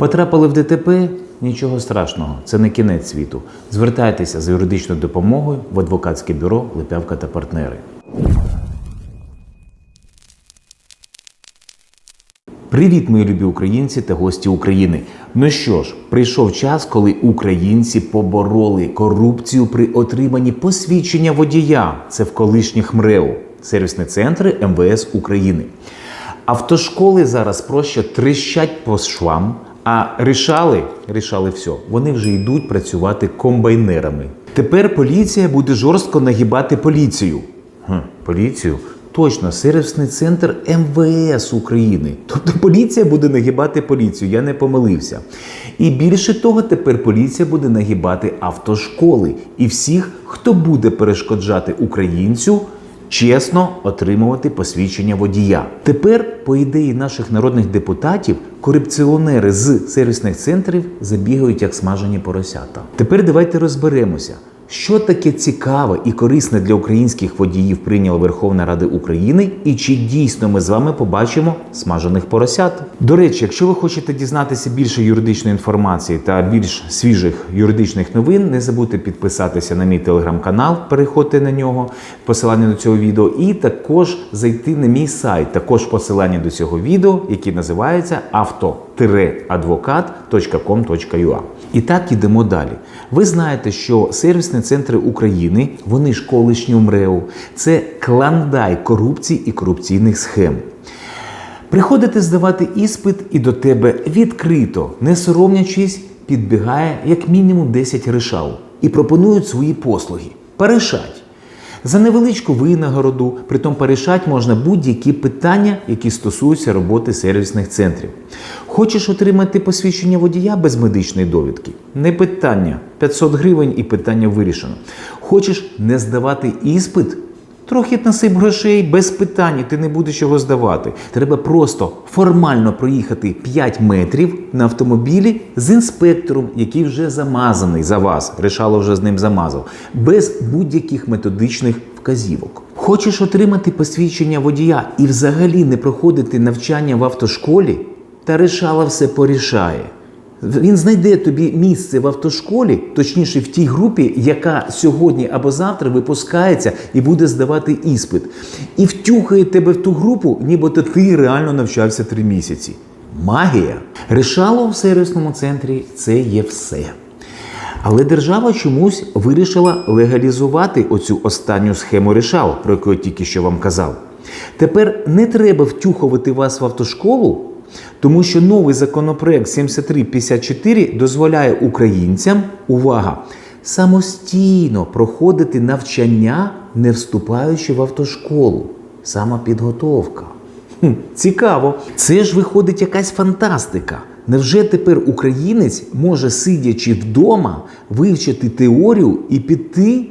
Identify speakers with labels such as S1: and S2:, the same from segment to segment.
S1: Потрапили в ДТП? Нічого страшного, це не кінець світу. Звертайтеся за юридичною допомогою в адвокатське бюро Липявка та партнери. Привіт, мої любі українці та гості України. Ну що ж, прийшов час, коли українці побороли корупцію при отриманні посвідчення водія. Це в колишніх МРЕО, сервісні центри МВС України. Автошколи зараз проще тріщать по швам, а рішали, рішали все. Вони вже йдуть працювати комбайнерами. Тепер поліція буде жорстко нагибати поліцію. Хм, поліцію? Точно, сервісний центр МВС України. Тобто поліція буде нагибати поліцію, я не помилився. І більше того, тепер поліція буде нагибати автошколи і всіх, хто буде перешкоджати українцю чесно отримувати посвідчення водія. Тепер, по ідеї наших народних депутатів, корупціонери з сервісних центрів забігають як смажені поросята. Тепер давайте розберемося. Що таке цікаве і корисне для українських водіїв прийняла Верховна Рада України, і чи дійсно ми з вами побачимо смажених поросят? До речі, якщо ви хочете дізнатися більше юридичної інформації та більш свіжих юридичних новин, не забудьте підписатися на мій телеграм-канал, переходьте на нього, посилання до цього відео, і також зайти на мій сайт, також посилання до цього відео, який називається авто-адвокат.com.ua. І так ідемо далі. Ви знаєте, що сервісні центри України, вони ж колишні МРЕО, це кландай корупції і корупційних схем. Приходите здавати іспит, і до тебе відкрито, не соромлячись, підбігає як мінімум 10 решал і пропонують свої послуги. Порішать. За невеличку винагороду, притом порішати можна будь-які питання, які стосуються роботи сервісних центрів. Хочеш отримати посвідчення водія без медичної довідки? Не питання. 500 гривень і питання вирішено. Хочеш не здавати іспит? Трохи насип грошей без питань, ти не будеш його здавати. Треба просто формально проїхати 5 метрів на автомобілі з інспектором, який вже замазаний за вас. Решало вже з ним замазав, без будь-яких методичних вказівок. Хочеш отримати посвідчення водія і взагалі не проходити навчання в автошколі? Та решала все порішає. Він знайде тобі місце в автошколі, точніше в тій групі, яка сьогодні або завтра випускається і буде здавати іспит. І втюхає тебе в ту групу, нібито ти реально навчався три місяці. Магія. Решало в сервісному центрі це є все. Але держава чомусь вирішила легалізувати оцю останню схему рішал, про яку я тільки що вам казав. Тепер не треба втюхувати вас в автошколу, тому що новий законопроект 7354 дозволяє українцям, увага, самостійно проходити навчання, не вступаючи в автошколу. Самопідготовка. Хм, цікаво. Це ж виходить якась фантастика. Невже тепер українець може, сидячи вдома, вивчити теорію і піти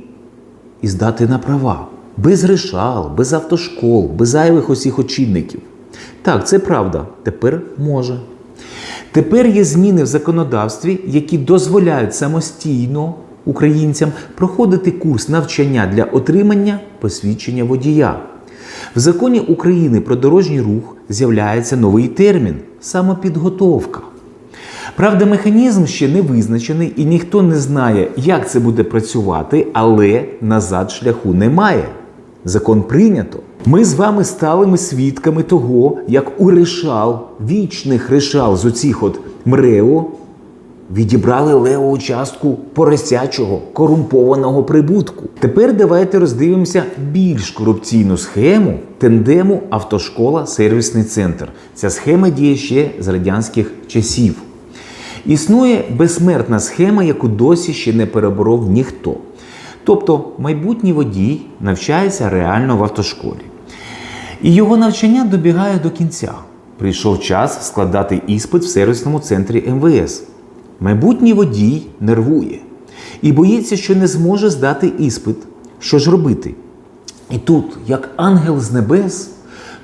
S1: і здати на права? Без решал, без автошкол, без зайвих усіх очільників. Так, це правда. Тепер може. Тепер є зміни в законодавстві, які дозволяють самостійно українцям проходити курс навчання для отримання посвідчення водія. В законі України про дорожній рух з'являється новий термін самопідготовка. Правда, механізм ще не визначений і ніхто не знає, як це буде працювати, але назад шляху немає. Закон прийнято. Ми з вами стали ми свідками того, як у решал, вічних решал з оцих от МРЕО відібрали леву частку поросячого корумпованого прибутку. Тепер давайте роздивимося більш корупційну схему тендему автошкола сервісний центр. Ця схема діє ще з радянських часів. Існує безсмертна схема, яку досі ще не переборов ніхто. Тобто майбутній водій навчається реально в автошколі. І його навчання добігає до кінця. Прийшов час складати іспит в сервісному центрі МВС. Майбутній водій нервує і боїться, що не зможе здати іспит. Що ж робити? І тут, як ангел з небес,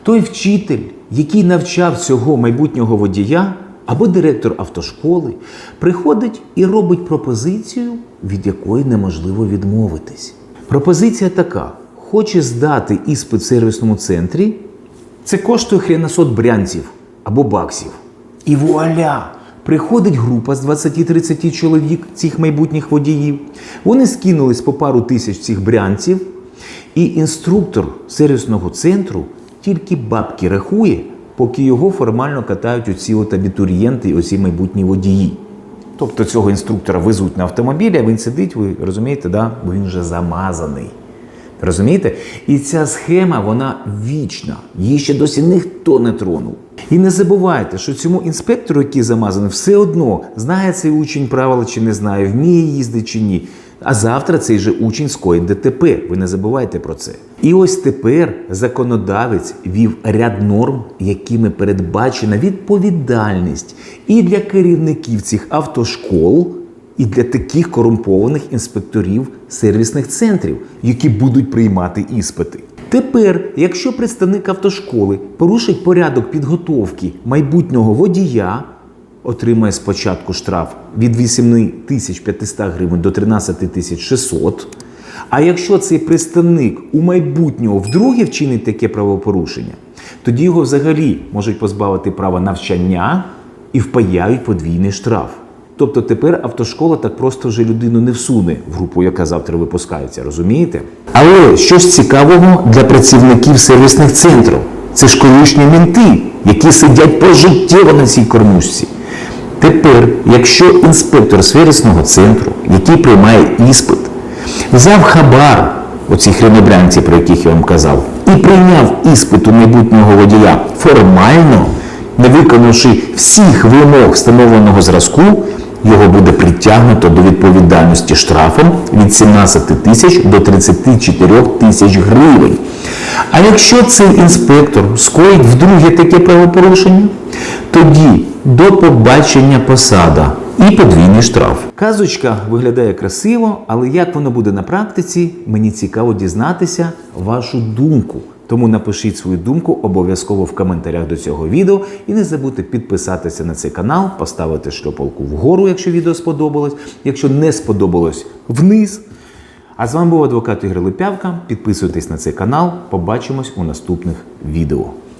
S1: той вчитель, який навчав цього майбутнього водія, або директор автошколи, приходить і робить пропозицію, від якої неможливо відмовитись. Пропозиція така: хоче здати іспит в сервісному центрі, це коштує хренасот брянців або баксів. І вуаля! Приходить група з 20-30 чоловік, цих майбутніх водіїв. Вони скинулись по пару тисяч цих брянців, і інструктор сервісного центру тільки бабки рахує, поки його формально катають оці от абітурієнти і оці майбутні водії. Тобто цього інструктора везуть на автомобілі, а він сидить, ви розумієте, да? бо він вже замазаний. Розумієте? І ця схема, вона вічна. Її ще досі ніхто не тронув. І не забувайте, що цьому інспектору, який замазаний, все одно знає цей учень правила чи не знає, вміє їздити чи ні. А завтра цей же учень скоїть ДТП. Ви не забувайте про це. І ось тепер законодавець вів ряд норм, якими передбачена відповідальність і для керівників цих автошкол, і для таких корумпованих інспекторів сервісних центрів, які будуть приймати іспити. Тепер, якщо представник автошколи порушить порядок підготовки майбутнього водія, отримає спочатку штраф від 8 тисяч 500 гривень до 13 тисяч 600. А якщо цей представник у майбутнього вдруге вчинить таке правопорушення, тоді його взагалі можуть позбавити права навчання і впаяють подвійний штраф. Тобто тепер автошкола так просто вже людину не всуне в групу, яка завтра випускається, розумієте? Але щось цікавого для працівників сервісних центрів. Це ж колишні мінти, які сидять пожиттєво на цій кормушці. Тепер, якщо інспектор сервісного центру, який приймає іспит, взяв хабар оці хренобрянці, про яких я вам казав, і прийняв іспит у майбутнього водія формально, не виконавши всіх вимог встановленого зразку, його буде притягнуто до відповідальності штрафом від 17 тисяч до 34 тисяч гривень. А якщо цей інспектор скоїть вдруге таке правопорушення, тоді до побачення посада і подвійний штраф. Казочка виглядає красиво, але як воно буде на практиці, мені цікаво дізнатися вашу думку. Тому напишіть свою думку обов'язково в коментарях до цього відео. І не забудьте підписатися на цей канал, поставити шльопалку вгору, якщо відео сподобалось. Якщо не сподобалось, вниз. А з вами був адвокат Ігор Липявка. Підписуйтесь на цей канал. Побачимось у наступних відео.